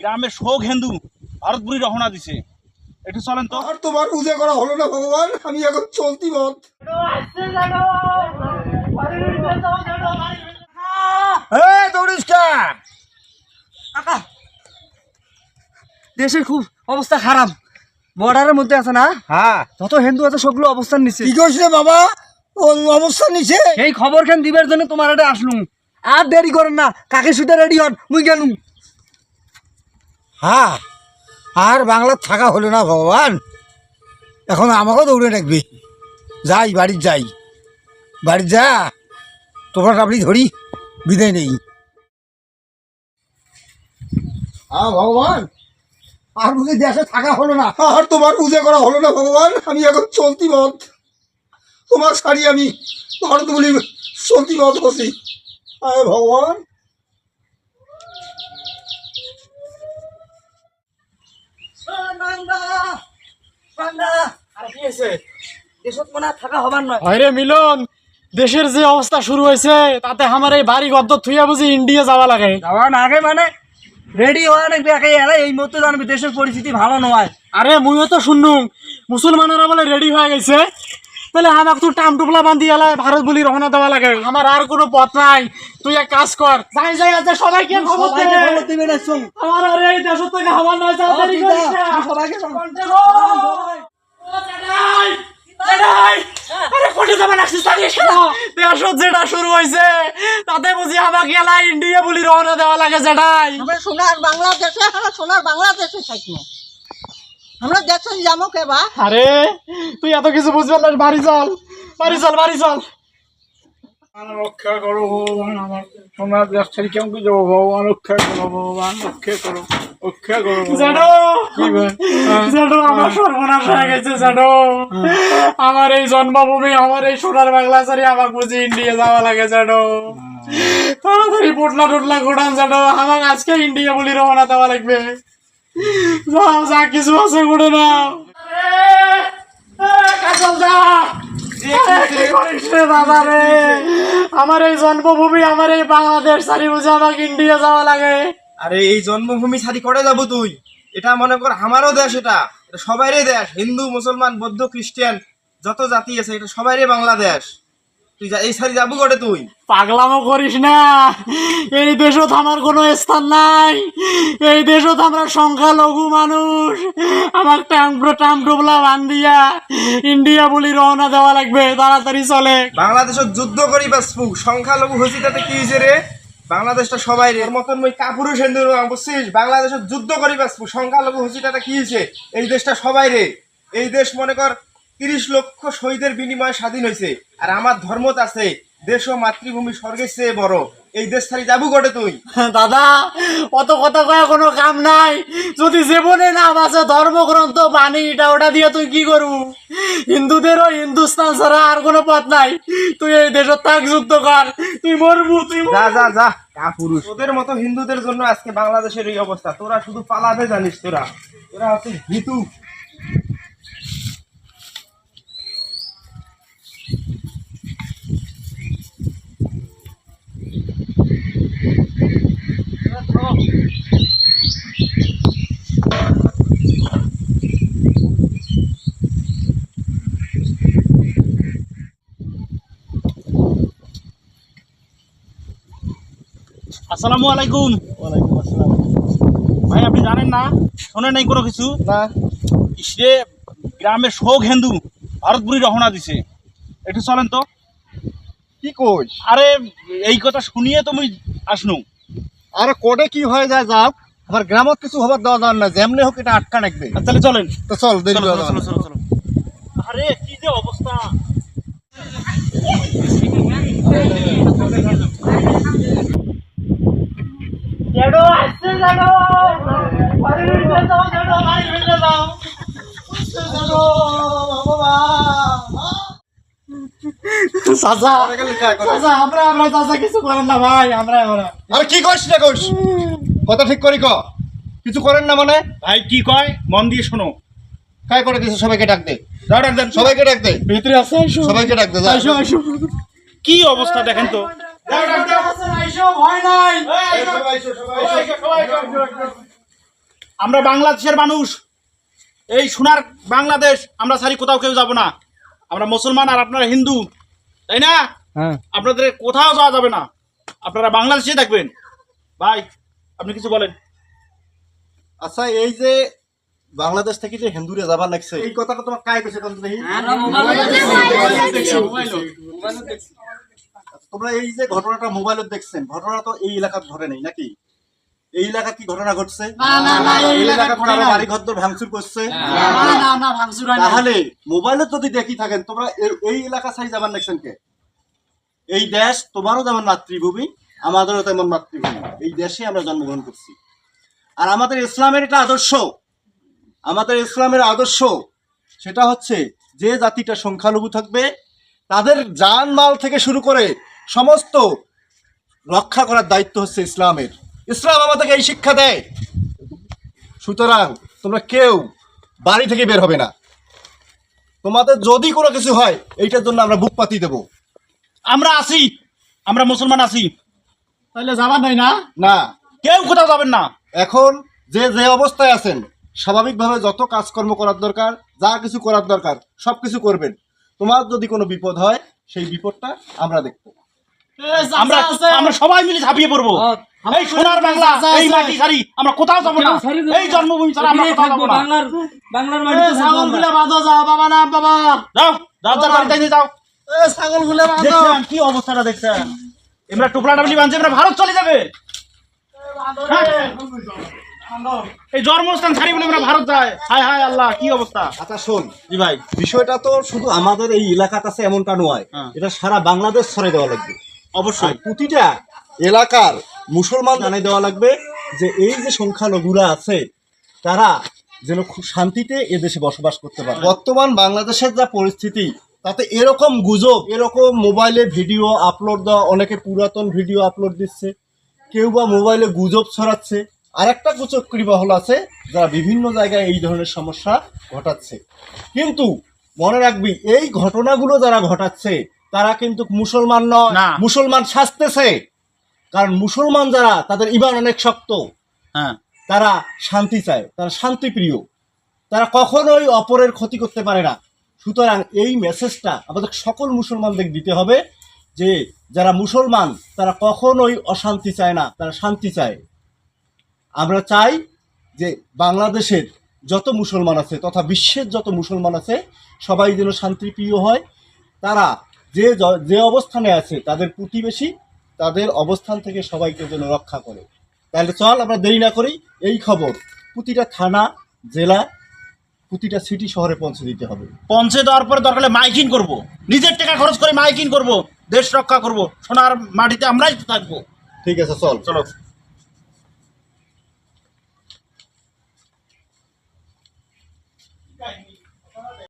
গ্রামের শোক হিন্দু ভারতপুরি রহনা দিছে। একটু চলেন তো। আর তোমার পূজা করা হলো না ভগবান? আমি এখন চলতি পথ। এই দৌড়িস কা কাকা দেশের খুব অবস্থা খারাপ। বর্ডারের মধ্যে আছে না? হ্যাঁ। যত হিন্দু আছে সবগুলো অবস্থান নিচ্ছে কি করছে বাবা? অবস্থান অবস্থা নিছে? সেই খবর খান দিবার জন্য তোমার এটা আসলুম? আর দেরি করেন না। কাকে সুতে রেডি হন? মুই গেলুম। হ্যাঁ আর বাংলা থাকা হলো না ভগবান। এখন আমাকেও দৌড়ে রাখবি যাই, বাড়ির যাই। বাড়ির যা তোমার আপনি ধরি, বিদায় নেই। হ্যাঁ ভগবান। আর বুঝে দেশে থাকা হলো না। আর তোমার পূজা করা হলো না ভগবান, আমি এখন চলতি পথ। তোমার শাড়ি আমি ভারত বলি চলতি পথ বসি। আয় ভগবান। দেশত মনে থাকা হবার নয়। আরে মিলন দেশের যে অবস্থা শুরু হয়েছে তাতে আমার এই বাড়ি গদ্দ থুইয়া বুঝি ইন্ডিয়া যাওয়া লাগে। যাওয়ার আগে মানে রেডি হওয়া নাকি একে এরা এই মুহূর্তে জানবি দেশের পরিস্থিতি ভালো নয় আরে মুইও তো শুনু মুসলমানেরা বলে রেডি হয়ে গেছে। তাহলে আমাকে তো টাম টুপলা বান্ধি এলাই ভারত বলি রওনা দেওয়া লাগে। আমার আর কোনো পথ নাই। তুই এক কাজ কর যাই যাই আছে সবাইকে খবর দে। দিবে আমার আর এই দেশ থেকে আমার নয়। সবাইকে যাবে না সিস্টারিস কেন? দেশত যেটা শুরু হয়েছে তাতে বুঝি আমাকে এলাই ইন্ডিয়া বলি রওনা দেওয়া লাগে জেঠাই। আমরা সোনার বাংলাদেশে আমরা সোনার বাংলাদেশে থাকি আমরা দেশে যাব কে বা? আরে তুই এত কিছু বুঝবে না বাড়ি চল। বাড়ি চল বাড়ি চল। রক্ষা করো ভগবান আমার সোনার দেশ থেকে কেমন কি যাব ভগবান রক্ষা করো ভগবান রক্ষা করো। আমার সর্বনাশ হয়ে গেছে জেঠো আমার এই জন্মভূমি আমার এই সোনার বাংলা সারি আমাকে বুঝি ইন্ডিয়া যাওয়া লাগে জেঠো তাড়াতাড়ি পোটলা টোটলা ঘোড়ান জেঠো আমাকে আজকে ইন্ডিয়া বলি রওনা দেওয়া লাগবে। যাও যা কিছু আছে ঘুরে নাও। কাজল দা। আমার এই জন্মভূমি আমার এই বাংলাদেশ সারি বুঝে আমাকে ইন্ডিয়া যাওয়া লাগে। আরে এই জন্মভূমি ছাড়ি করে যাব তুই? এটা মনে কর আমারও দেশ এটা। এটা সবাইরই দেশ। হিন্দু মুসলমান বৌদ্ধ খ্রিস্টান যত জাতি আছে এটা সবাইরই বাংলাদেশ। তুই এই সারি যাব করে তুই? পাগলামো করিস না। এই দেশত আমার কোনো স্থান নাই। এই দেশত আমরা সংখ্যালঘু মানুষ। আমার ট্যাম্পো টামটোবলা বান্ধিয়া ইন্ডিয়া বলি রওনা দেওয়া লাগবে। তাড়াতাড়ি চলে। বাংলাদেশত যুদ্ধ করি বাঁচবু সংখ্যালঘু হয়েছি তাতে কি হয়েছে রে? বাংলাদেশটা সবাই রে। মতন মই কাপুরু সেন্দুর বুঝছিস? বাংলাদেশত যুদ্ধ করি বাঁচবু সংখ্যালঘু হয়েছি কি হয়েছে? এই দেশটা সবাই রে। এই দেশ, মনে কর, তিরিশ লক্ষ শহীদের বিনিময়ে স্বাধীন হয়েছে। আর আমার ধর্মত আছে, দেশ ও মাতৃভূমি স্বর্গের চেয়ে বড়। এই দেশ ছাড়ি যাব গটে তুই? দাদা অত কথা কয়ে কোনো কাম নাই। যদি জীবনে না বাঁচে ধর্মগ্রন্থ বাণী এটা ওটা দিয়ে তুই কি করবু? হিন্দুদেরও হিন্দুস্তান ছাড়া আর কোনো পথ নাই। তুই এই দেশত থাক যুদ্ধ কর। তুই মরবু তুই। যা যা যা। কাপুরুষ তোদের মতো হিন্দুদের জন্য আজকে বাংলাদেশের এই অবস্থা। তোরা শুধু পালাতে জানিস তোরা। তোরা হচ্ছে ভিতু আসসালামু আলাইকুম। ভাই আপনি জানেন না? শোনেন নাই কোনো কিছু? না। সে গ্রামের শোক হিন্দু ভারতপুরি রহনা দিছে। একটু চলেন তো। কি কই আরে এই কথা শুনিয়ে তুমি আসনু। আরে কোডে কি হয়ে যায় যাও আমার গ্রামত কিছু হবার দেওয়া যান না যেমনি হোক এটা আটকা রাখবে তাহলে চলেন। তো চল দেরি চলো চলো চলো আরে কি যে অবস্থা। আসছে জেঠো। বাড়ির যাও, বাড়ির যাও। আসছে জেঠো, বাবা। চাচা চাচা আমরা আমরা চাচা কিছু করেন না ভাই আমরা আমরা। আরে কি কইস না কইস? কথা ঠিক করি ক। কিছু করেন না মানে? ভাই কি কয়? মন দিয়ে শোনো। কাই করে দিছে? সবাইকে ডাক দে। যাও ডাক দেন সবাইকে ডাক দে। ভিতরে আছে আইসো। সবাইকে ডাক দে আইসো কি অবস্থা দেখেন তো? আইসো ভয় নাই। সবাই এসো, সবাই আমরা বাংলাদেশের মানুষ। এই সোনার বাংলাদেশ আমরা সারি কোথাও কেউ যাব না। আমরা মুসলমান আর আপনারা হিন্দু। তাই না? হ্যাঁ। আপনাদের কোথাও যাওয়া যাবে না। আপনারা বাংলাদেশে থাকবেন। ভাই আপনি কিছু বলেন। আচ্ছা এই যে বাংলাদেশ থেকে যে হিন্দুরে যাবার লাগছে এই কথাটা তোমার কায় কইছে কোন দেখি তোমরা এই যে ঘটনাটা মোবাইলে দেখছেন ঘটনা তো এই এলাকার ধরে নেই নাকি? এই এলাকার কি ঘটনা ঘটছে? এই এলাকার কারও বাড়ি ঘর ভাঙচুর করছে? তাহলে মোবাইলে যদি দেখি থাকেন তোমরা এই- এলাকা সাই যাবার লাগছেন কে? এই দেশ তোমারও যেমন মাতৃভূমি আমাদেরও তেমন মাতৃভূমি। এই দেশে আমরা জন্মগ্রহণ করছি। আর আমাদের ইসলামের এটা আদর্শ আমাদের ইসলামের আদর্শ সেটা হচ্ছে যে জাতিটা সংখ্যালঘু থাকবে তাদের জান মাল থেকে শুরু করে সমস্ত রক্ষা করার দায়িত্ব হচ্ছে ইসলামের। ইসলাম আমাদেরকে এই শিক্ষা দেয়। সুতরাং তোমরা কেউ বাড়ি থেকে বের হবে না। তোমাদের যদি কোনো কিছু হয় এইটার জন্য আমরা বুক পাতি দেবো। আমরা আছি। আমরা মুসলমান আছি। তাহলে যাবার নাই না? না। কেউ কোথাও যাবেন না। এখন যে যে অবস্থায় আছেন স্বাভাবিকভাবে যত কাজকর্ম করার দরকার যা কিছু করার দরকার সব কিছু করবেন। তোমার যদি কোনো বিপদ হয় সেই বিপদটা আমরা দেখব। আমরা আমরা সবাই মিলে ঝাঁপিয়ে পড়ব। এই সোনার বাংলা এই মাটি সারি আমরা কোথাও যাব না। এই জন্মভূমি ছাড়া আমরা কোথাও যাব না। বাংলার বাংলার মাটিতে ছাগলগুলা বাঁধো যাও বাবা না বাবা। যাও যাও যাও বাড়িতে নিয়ে যাও। ছাগলগুলা বাঁধো। কি অবস্থাটা দেখছেন? আমরা টুকরা ডাবলি বানছি আমরা ভারত চলে যাবে। হ্যাঁ। এই জন্মস্থান ছাড়ি বলে আমরা ভারত যায়। হায় হায় আল্লাহ কি অবস্থা? আচ্ছা শোন। জি ভাই। বিষয়টা তো শুধু আমাদের এই এলাকাতে আছে এমনটা নয়। হ্যাঁ। এটা সারা বাংলাদেশ ছড়ে দেওয়া লাগবে। অবশ্যই। প্রতিটা এলাকার মুসলমান জানাই দেওয়া লাগবে যে এই যে সংখ্যালঘুরা আছে তারা যেন খুব শান্তিতে এদেশে বসবাস করতে পারে। বর্তমান বাংলাদেশের যা পরিস্থিতি তাতে এরকম গুজব এরকম মোবাইলে ভিডিও আপলোড দেওয়া অনেকে পুরাতন ভিডিও আপলোড দিচ্ছে কেউ বা মোবাইলে গুজব ছড়াচ্ছে আর একটা কুচক্রি বহল আছে যারা বিভিন্ন জায়গায় এই ধরনের সমস্যা ঘটাচ্ছে। কিন্তু মনে রাখবি এই ঘটনাগুলো যারা ঘটাচ্ছে তারা কিন্তু মুসলমান নয় মুসলমান সাজতেছে কারণ মুসলমান যারা তাদের ইমান অনেক শক্ত। হ্যাঁ। তারা শান্তি চায় তারা শান্তিপ্রিয়। তারা কখনোই অপরের ক্ষতি করতে পারে না। সুতরাং এই মেসেজটা আমাদের সকল মুসলমানদের দিতে হবে যে যারা মুসলমান তারা কখনোই অশান্তি চায় না তারা শান্তি চায়। আমরা চাই যে বাংলাদেশের যত মুসলমান আছে তথা বিশ্বের যত মুসলমান আছে সবাই যেন শান্তিপ্রিয় হয়। তারা যে যে অবস্থানে আছে তাদের প্রতিবেশী তাদের অবস্থান থেকে সবাইকে যেন রক্ষা করে। তাহলে চল, আমরা দেরি না করি। এই খবর, প্রতিটা থানা, জেলা, প্রতিটা সিটি শহরে পৌঁছে দিতে হবে। পৌঁছে দেওয়ার পরে দরকার হলে মাইকিং করব। নিজের টাকা খরচ করে মাইকিং করব, দেশ রক্ষা করব। সোনার মাটিতে আমরাই থাকব। ঠিক আছে, চল। চলো।